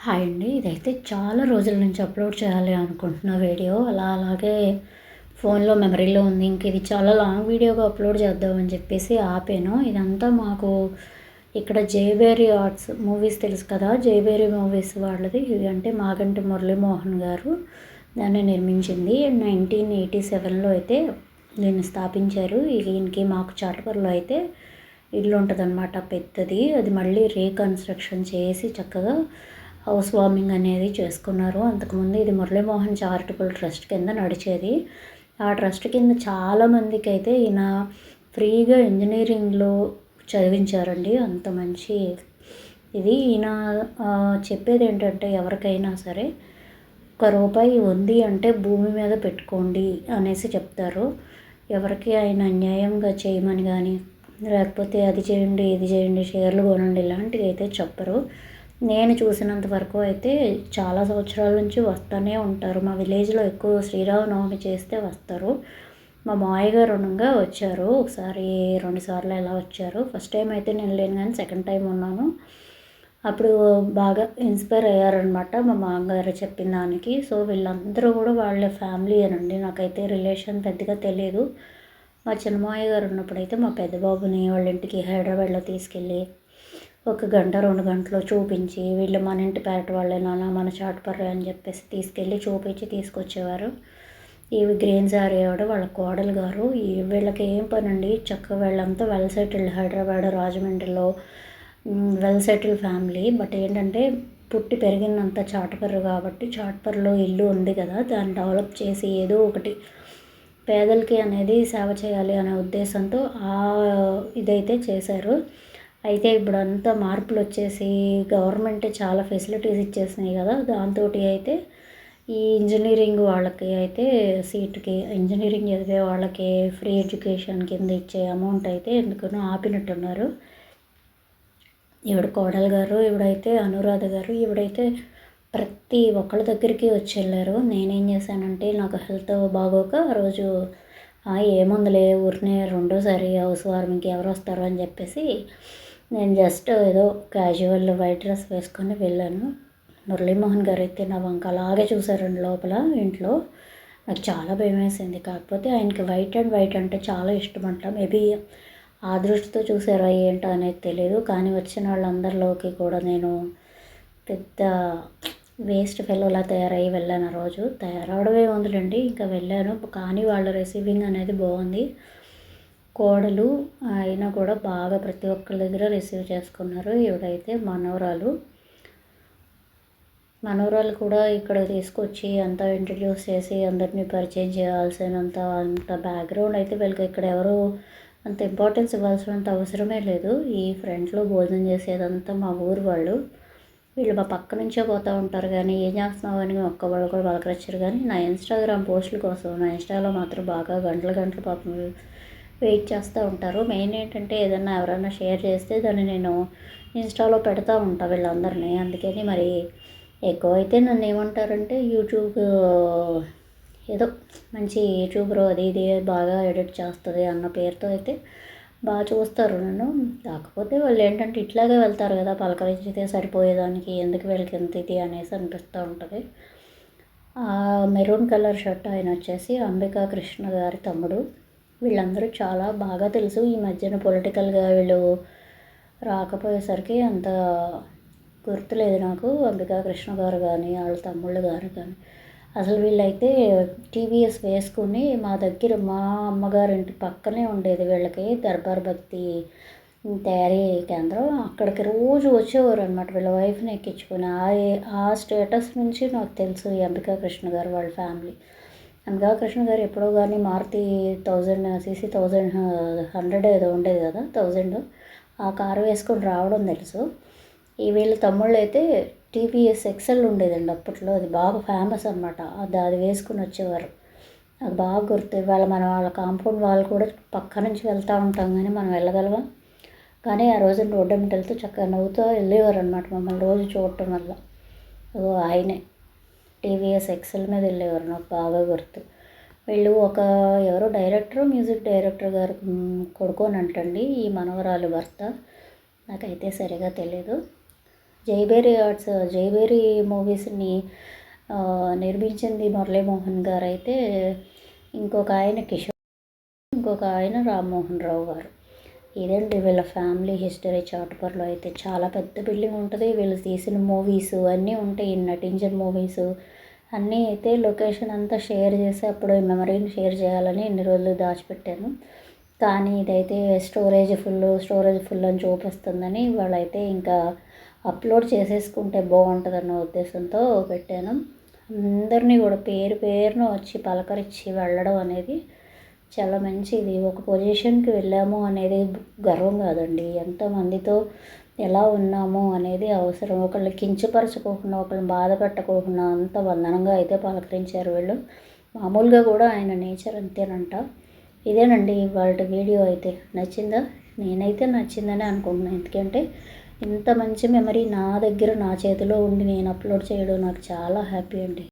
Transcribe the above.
Hi అండి. ఇదైతే చాలా రోజుల నుంచి అప్లోడ్ చేయాలి అనుకుంటున్న వీడియో. అలా అలాగే ఫోన్లో మెమరీలో ఉంది. ఇంక ఇది చాలా లాంగ్ వీడియోగా అప్లోడ్ చేద్దామని చెప్పేసి ఆపాను. ఇదంతా మాకు ఇక్కడ జయబేరి ఆర్ట్స్ మూవీస్ తెలుసు కదా? జయబేరి మూవీస్ వాళ్ళది. ఇది అంటే మాగంటి మురళీమోహన్ గారు దాన్ని నిర్మించింది. నైన్టీన్ ఎయిటీ సెవెన్లో అయితే దీన్ని స్థాపించారు. ఈయనకి మాకు చాటపర్లో అయితే ఇల్లు ఉంటుందన్నమాట. పెద్దది. అది మళ్ళీ రీకన్స్ట్రక్షన్ చేసి చక్కగా హౌస్ వార్మింగ్ అనేది చేసుకున్నారు. అంతకుముందు ఇది మురళీమోహన్ చారిటబుల్ ట్రస్ట్ కింద నడిచేది. ఆ ట్రస్ట్ కింద చాలామందికి అయితే ఈయన ఫ్రీగా ఇంజనీరింగ్లో చదివించారండి. అంత మంచి ఇది. ఈయన చెప్పేది ఏంటంటే ఎవరికైనా సరే ఒక రూపాయి ఉంది అంటే భూమి మీద పెట్టుకోండి అనేసి చెప్తారు. ఎవరికి ఆయన అన్యాయంగా చేయమని కానీ లేకపోతే అది చేయండి ఇది చేయండి షేర్లు కొనండి ఇలాంటివి అయితే చెప్పరు. నేను చూసినంత వరకు అయితే చాలా సంవత్సరాల నుంచి వస్తూనే ఉంటారు. మా విలేజ్లో ఎక్కువ శ్రీరామనవమి చేస్తే వస్తారు. మా మావయ్య గారు ఉండగా వచ్చారు. ఒకసారి రెండుసార్లు ఎలా వచ్చారు. ఫస్ట్ టైం అయితే నేను లేను కానీ సెకండ్ టైం ఉన్నాను. అప్పుడు బాగా ఇన్స్పైర్ అయ్యారనమాట మా మామగారు చెప్పిన దానికి. సో వీళ్ళందరూ కూడా వాళ్ళ ఫ్యామిలీ అనండి. నాకైతే రిలేషన్ పెద్దగా తెలియదు మా చిన్నమాయ గారు ఉన్నప్పుడైతే మా పెద్ద బాబుని వాళ్ళ ఇంటికి హైదరాబాద్లో తీసుకెళ్ళి ఒక గంట రెండు గంటలు చూపించి వీళ్ళు మన ఇంటి పెరటి వాళ్ళే మన చాటుపర్రే అని చెప్పేసి తీసుకెళ్ళి చూపించి తీసుకొచ్చేవారు. ఇవి గ్రీన్ సారీ ఆవిడ వాళ్ళ కోడలు గారు. వీళ్ళకి ఏం పని అండి చక్కగా వీళ్ళంతా వెల్ సెటిల్డ్ హైదరాబాద్ రాజమండ్రిలో వెల్ సెటిల్ ఫ్యామిలీ బట్ ఏంటంటే పుట్టి పెరిగినంత చాటుపర్రు కాబట్టి చాటుపర్రులో ఇల్లు ఉంది కదా దాన్ని డెవలప్ చేసి ఏదో ఒకటి పేదలకి అనేది సేవ చేయాలి అనే ఉద్దేశంతో ఆ ఇదైతే చేశారు. అయితే ఇప్పుడు అంతా మార్పులు వచ్చేసి గవర్నమెంట్ చాలా ఫెసిలిటీస్ ఇచ్చేసినాయి కదా దాంతో అయితే ఈ ఇంజనీరింగ్ వాళ్ళకి అయితే సీట్కి ఇంజనీరింగ్ చదివే వాళ్ళకి ఫ్రీ ఎడ్యుకేషన్ కింద ఇచ్చే అమౌంట్ అయితే ఎందుకనో ఆపినట్టున్నారు. ఈవిడ కోడల్ గారు ఈవిడైతే అనురాధ గారు ఈవిడైతే ప్రతి ఒక్కళ్ళ దగ్గరికి వచ్చి వెళ్ళారు నేనేం చేశానంటే నాకు హెల్త్ బాగోక ఆ రోజు ఏముందిలే ఊరినే రెండోసారి హౌస్ వార్మింగ్కి ఎవరు వస్తారు అని చెప్పేసి నేను జస్ట్ ఏదో క్యాజువల్ వైట్ డ్రెస్ వేసుకొని వెళ్ళాను. మురళీమోహన్ గారు అయితే నా వంక అలాగే చూసారండి లోపల ఇంట్లో. నాకు చాలా భయం వేసింది కాకపోతే ఆయనకి వైట్ అండ్ వైట్ అంటే చాలా ఇష్టం అంట. మేబీ ఆ దృష్టితో చూసారా ఏంటో అనేది తెలియదు కానీ వచ్చిన వాళ్ళందరిలోకి కూడా నేను పెద్ద వేస్ట్ ఫెలోలా తయారయ్యి వెళ్ళాను ఆ రోజు. తయారవడమే ఉందిలేండి ఇంకా వెళ్ళాను. కానీ వాళ్ళ రిసీవింగ్ అనేది బాగుంది. కోడలు అయినా కూడా బాగా ప్రతి ఒక్కరి దగ్గర రిసీవ్ చేసుకున్నారు. ఈవిడైతే మనవరాలు. మనవరాలు కూడా ఇక్కడ తీసుకొచ్చి అంతా ఇంట్రడ్యూస్ చేసి అందరినీ పరిచయం చేయాల్సినంత అంత బ్యాక్గ్రౌండ్ అయితే వీళ్ళకి ఇక్కడ ఎవరు అంత ఇంపార్టెన్స్ ఇవ్వాల్సినంత అవసరమే లేదు. ఈ ఫ్రంట్లో భోజనం చేసేదంతా మా ఊరు వాళ్ళు. వీళ్ళు మా పక్క నుంచే పోతూ ఉంటారు కానీ ఏం చేస్తున్నావు అని ఒక్క వాళ్ళు కూడా పలకరించారు కానీ నా ఇన్స్టాగ్రామ్ పోస్టుల కోసం నా ఇన్స్టాలో మాత్రం బాగా గంటల గంటలు పాపం వెయిట్ చేస్తూ ఉంటారు. మెయిన్ ఏంటంటే ఏదన్నా ఎవరైనా షేర్ చేస్తే దాన్ని నేను ఇన్స్టాలో పెడతా ఉంటాను వీళ్ళందరినీ. అందుకని మరి ఎక్కువ అయితే నన్ను ఏమంటారంటే యూట్యూబ్ ఏదో మంచి యూట్యూబర్ అది ఇది బాగా ఎడిట్ చేస్తుంది అన్న పేరుతో అయితే బాగా చూస్తారు నన్ను. కాకపోతే వాళ్ళు ఏంటంటే ఇట్లాగే వెళ్తారు కదా పలకరించితే సరిపోయేదానికి ఎందుకు వీళ్ళకి ఎంత ఇది అనేసి అనిపిస్తూ ఉంటుంది. మెరూన్ కలర్ షర్ట్ ఆయన వచ్చేసి అంబికా కృష్ణ గారి తమ్ముడు. వీళ్ళందరూ చాలా బాగా తెలుసు. ఈ మధ్యన పొలిటికల్గా వీళ్ళు రాకపోయేసరికి అంత గుర్తులేదు నాకు. అంబికా కృష్ణ గారు కానీ వాళ్ళ తమ్ముళ్ళు గారు కానీ అసలు వీళ్ళైతే టీవీఎస్ వేసుకుని మా దగ్గర మా అమ్మగారింటి పక్కనే ఉండేది వీళ్ళకి దర్బార్ భక్తి తయారీ కేంద్రం. అక్కడికి రోజు వచ్చేవారు అనమాట వీళ్ళ వైఫ్ని ఎక్కించుకుని. ఆ ఆ స్టేటస్ నుంచి నాకు తెలుసు ఈ అంబికా కృష్ణ గారు వాళ్ళ ఫ్యామిలీ. అనగా కృష్ణ గారు ఎప్పుడో కానీ Maruti thousand CC thousand hundred ఏదో ఉండేది కదా థౌజండ్. ఆ కారు వేసుకొని రావడం తెలుసు. ఈ వీళ్ళ తమ్ముళ్ళు అయితే టీవీఎస్ ఎక్సెల్ ఉండేదండి అప్పట్లో. అది బాగా ఫేమస్ అనమాట అది అది వేసుకుని వచ్చేవారు. అది బాగా గుర్తు వాళ్ళ మనం వాళ్ళ కాంపౌండ్ వాళ్ళు కూడా పక్క నుంచి వెళ్తూ ఉంటాం కానీ మనం వెళ్ళగలమా? కానీ ఆ రోజు రోడ్డు వెళ్తూ చక్కగా నవ్వుతూ వెళ్ళేవారు అనమాట మమ్మల్ని రోజు చూడటం వల్ల. ఓ ఆయనే. టీవీఎస్ ఎక్సెల్ మీద వెళ్ళేవారు నాకు బాగా గుర్తు. వీళ్ళు ఒక ఎవరో డైరెక్టర్ మ్యూజిక్ డైరెక్టర్ గారు కొడుకోనంటండి ఈ మనవరాలు భర్త. నాకైతే సరిగా తెలియదు జైబేరి ఆర్ట్స్ జైబేరి మూవీస్ని నిర్మించింది మురళీమోహన్ గారు అయితే ఇంకొక ఆయన కిషోర్ ఇంకొక ఆయన రామ్మోహన్ రావు గారు. ఇదండి వీళ్ళ ఫ్యామిలీ హిస్టరీ చాటుపర్లో అయితే చాలా పెద్ద బిల్డింగ్ ఉంటుంది. వీళ్ళు తీసిన మూవీస్ అన్నీ ఉంటాయి. నటించిన మూవీస్ అన్నీ అయితే లొకేషన్ అంతా షేర్ చేసి అప్పుడు మెమరీని షేర్ చేయాలని ఇన్ని రోజులు దాచిపెట్టాను. కానీ ఇదైతే స్టోరేజ్ ఫుల్ స్టోరేజ్ ఫుల్ అని చూపిస్తుందని వాళ్ళైతే ఇంకా అప్లోడ్ చేసేసుకుంటే బాగుంటుందన్న ఉద్దేశంతో పెట్టాను. అందరినీ కూడా పేరు పేరును వచ్చి పలకరించి వెళ్ళడం అనేది చాలా మంచిది. ఒక పొజిషన్కి వెళ్ళాము అనేది గర్వం కాదండి. ఎంతమందితో ఎలా ఉన్నాము అనేది అవసరం. ఒకళ్ళు కించపరచుకోకుండా ఒకళ్ళని బాధ పెట్టకోకుండా అంత వందనంగా అయితే పలకరించారు వీళ్ళు. మామూలుగా కూడా ఆయన నేచర్ అంతేనంట. ఇదేనండి వాళ్ళ వీడియో అయితే. నచ్చిందా? నేనైతే నచ్చిందని అనుకుంటున్నాను ఎందుకంటే ఇంత మంచి మెమరీ నా దగ్గర నా చేతిలో ఉండి నేను అప్లోడ్ చేయడం నాకు చాలా హ్యాపీ అండి.